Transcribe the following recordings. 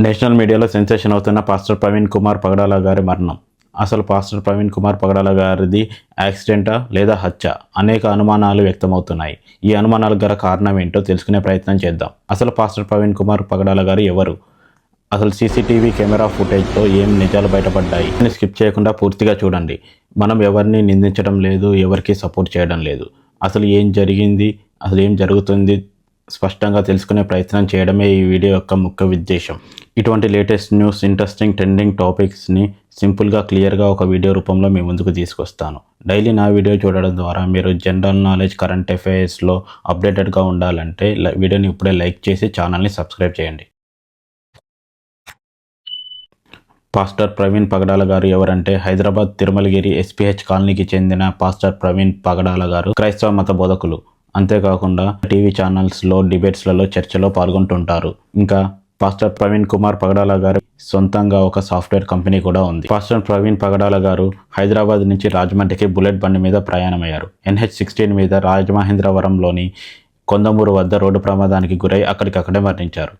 National మీడియాలో sensation అవుతున్న pastor Praveen Kumar పగడాల గారి మరణం. అసలు పాస్టర్ ప్రవీణ్ కుమార్ పగడాల గారిది యాక్సిడెంటా లేదా హత్య? అనేక అనుమానాలు వ్యక్తమవుతున్నాయి. ఈ అనుమానాలకు గల కారణం ఏంటో తెలుసుకునే ప్రయత్నం చేద్దాం. అసలు పాస్టర్ ప్రవీణ్ కుమార్ పగడాల గారు ఎవరు? అసలు సీసీటీవీ కెమెరా ఫుటేజ్తో ఏం నిజాలు బయటపడ్డాయి? అని స్కిప్ చేయకుండా పూర్తిగా చూడండి. మనం ఎవరిని నిందించడం లేదు ఎవరికి సపోర్ట్ చేయడం లేదు. అసలు ఏం జరిగింది? అసలు ఏం జరుగుతుంది? స్పష్టంగా తెలుసుకునే ప్రయత్నం చేయడమే ఈ వీడియో యొక్క ముఖ్య ఉద్దేశం. ఇటువంటి లేటెస్ట్ న్యూస్ ఇంట్రెస్టింగ్ ట్రెండింగ్ టాపిక్స్ని సింపుల్గా క్లియర్గా ఒక వీడియో రూపంలో మీ ముందుకు తీసుకొస్తాను. డైలీ నా వీడియో చూడడం ద్వారా మీరు జనరల్ నాలెడ్జ్ కరెంట్ అఫైర్స్లో అప్డేటెడ్గా ఉండాలంటే వీడియోని ఇప్పుడే లైక్ చేసి ఛానల్ని సబ్స్క్రైబ్ చేయండి. పాస్టర్ ప్రవీణ్ పగడాల గారు ఎవరంటే హైదరాబాద్ తిరుమలగిరి ఎస్పీహెచ్ కాలనీకి చెందిన పాస్టర్ ప్రవీణ్ పగడాల గారు క్రైస్తవ మత బోధకులు. అంతేకాకుండా టీవీ ఛానల్స్లో డిబేట్స్లలో చర్చలో పాల్గొంటుంటారు. ఇంకా పాస్టర్ ప్రవీణ్ కుమార్ పగడాల గారు సొంతంగా ఒక సాఫ్ట్వేర్ కంపెనీ కూడా ఉంది. పాస్టర్ ప్రవీణ్ పగడాల గారు హైదరాబాద్ నుంచి రాజమండ్రికి బుల్లెట్ బండి మీద ప్రయాణమయ్యారు. ఎన్హెచ్ సిక్స్టీన్ మీద రాజమహేంద్రవరంలోని కొందమూరు వద్ద రోడ్డు ప్రమాదానికి గురై అక్కడికక్కడే మరణించారు.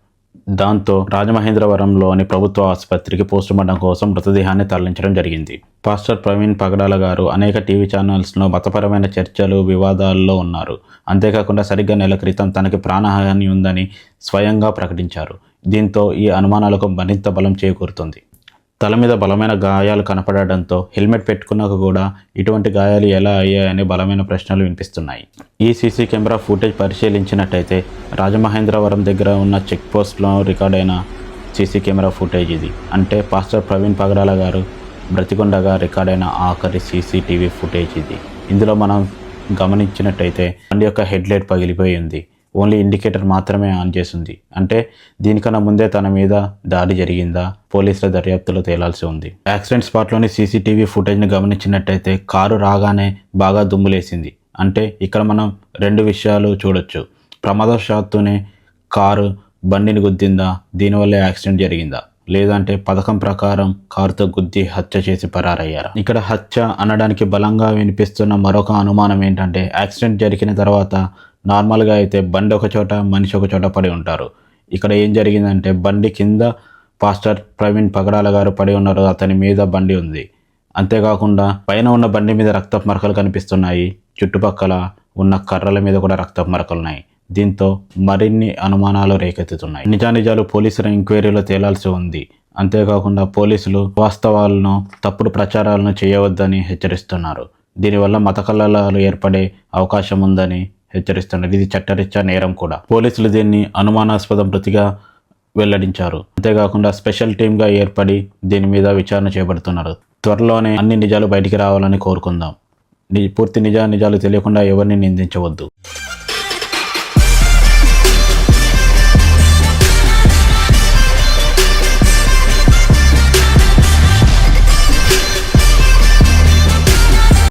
దాంతో రాజమహేంద్రవరంలోని ప్రభుత్వ ఆసుపత్రికి పోస్టుమార్టం కోసం మృతదేహాన్ని తరలించడం జరిగింది. పాస్టర్ ప్రవీణ్ పగడాల గారు అనేక టీవీ ఛానల్స్లో మతపరమైన చర్చలు వివాదాల్లో ఉన్నారు. అంతేకాకుండా సరిగ్గా నెల క్రితం తనకి ప్రాణహాని ఉందని స్వయంగా ప్రకటించారు. దీంతో ఈ అనుమానాలకు మరింత బలం చేకూరుతుంది. తల మీద బలమైన గాయాలు కనపడడంతో హెల్మెట్ పెట్టుకున్నాక కూడా ఇటువంటి గాయాలు ఎలా అయ్యాయనే బలమైన ప్రశ్నలు వినిపిస్తున్నాయి. ఈ సీసీ కెమెరా ఫుటేజ్ పరిశీలించినట్టయితే రాజమహేంద్రవరం దగ్గర ఉన్న చెక్ పోస్ట్లో రికార్డ్ అయిన సీసీ కెమెరా ఫుటేజ్ ఇది. అంటే పాస్టర్ ప్రవీణ్ పగడాల గారు బ్రతికొండగా రికార్డ్ అయిన ఆఖరి సీసీటీవీ ఫుటేజ్ ఇది. ఇందులో మనం గమనించినట్టయితే బండి యొక్క హెడ్లైట్ పగిలిపోయి ఉంది. ఓన్లీ ఇండికేటర్ మాత్రమే ఆన్ చేసింది. అంటే దీనికన్నా ముందే తన మీద దాడి జరిగిందా? పోలీసుల దర్యాప్తులో తేలాల్సి ఉంది. యాక్సిడెంట్ స్పాట్లోని సీసీటీవీ ఫుటేజ్ని గమనించినట్టయితే కారు రాగానే బాగా దుమ్ములేసింది. అంటే ఇక్కడ మనం రెండు విషయాలు చూడొచ్చు. ప్రమాదవశాత్తునే కారు బండిని గుద్దిందా? దీనివల్ల యాక్సిడెంట్ జరిగిందా? లేదంటే పథకం ప్రకారం కారుతో గుద్ది హత్య చేసి పరారయ్యారు? ఇక్కడ హత్య అనడానికి బలంగా వినిపిస్తున్న మరొక అనుమానం ఏంటంటే యాక్సిడెంట్ జరిగిన తర్వాత నార్మల్గా అయితే బండి ఒక చోట మనిషి ఒక చోట పడి ఉంటారు. ఇక్కడ ఏం జరిగిందంటే బండి కింద పాస్టర్ ప్రవీణ్ పగడాల గారు పడి ఉన్నారు. అతని మీద బండి ఉంది. అంతేకాకుండా పైన ఉన్న బండి మీద రక్తపు మరకలు కనిపిస్తున్నాయి. చుట్టుపక్కల ఉన్న కర్రల మీద కూడా రక్తపు మరకలు ఉన్నాయి. దీంతో మరిన్ని అనుమానాలు రేకెత్తుతున్నాయి. నిజానిజాలు పోలీసుల ఎంక్వైరీలో తేలాల్సి ఉంది. అంతేకాకుండా పోలీసులు వాస్తవాలను తప్పుడు ప్రచారాలను చేయవద్దని హెచ్చరిస్తున్నారు. దీనివల్ల మత కలలాలు ఏర్పడే అవకాశం ఉందని హెచ్చరిస్తున్నారు ఇది చట్టరీత్యా నేరం కూడా. పోలీసులు దీన్ని అనుమానాస్పద మృతిగా వెల్లడించారు. అంతేకాకుండా స్పెషల్ టీమ్గా ఏర్పడి దీని మీద విచారణ చేపడుతున్నారు. త్వరలోనే అన్ని నిజాలు బయటికి రావాలని కోరుకుందాం. పూర్తి నిజా నిజాలు తెలియకుండా ఎవరిని నిందించవద్దు.